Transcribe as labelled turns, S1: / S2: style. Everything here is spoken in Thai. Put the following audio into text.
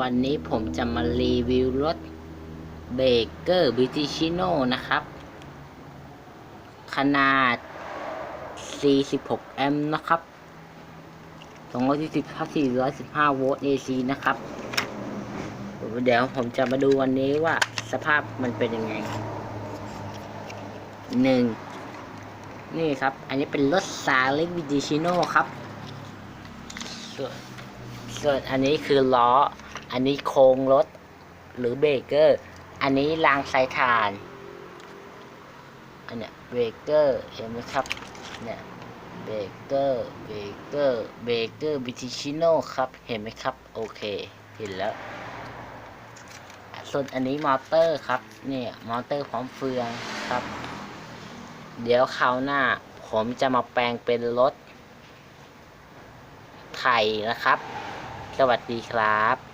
S1: วันนี้ผมจะมารีวิวรถเบเกอร์บิทิชิโนนะครับ ขนาด 46 แอมป์นะครับ240 415 โวลต์ AC นะครับ เดี๋ยวผมจะมาดูวันนี้ว่าสภาพมันเป็นยังไงหนึ่งนี่ครับ อันนี้เป็นรถซาเล็กวิดิชิโนครับส่วนส่วนอันนี้คือล้อ อันนี้โครงรถหรือเบรกเกอร์ อันนี้รางสายถ่าน อันเนี้ยเบรกเกอร์เห็นไหมครับเนี่ยเบรกเกอร์เบรกเกอร์เบรกเกอร์บิทิชิโน่ครับเห็นไหมครับ โอเค เห็นแล้ว ส่วนอันนี้มอเตอร์ครับ เนี่ยมอเตอร์พร้อมเฟืองครับ เดี๋ยวคราวหน้า ผมจะมาแปลงเป็นรถไทยนะครับ สวัสดีครับ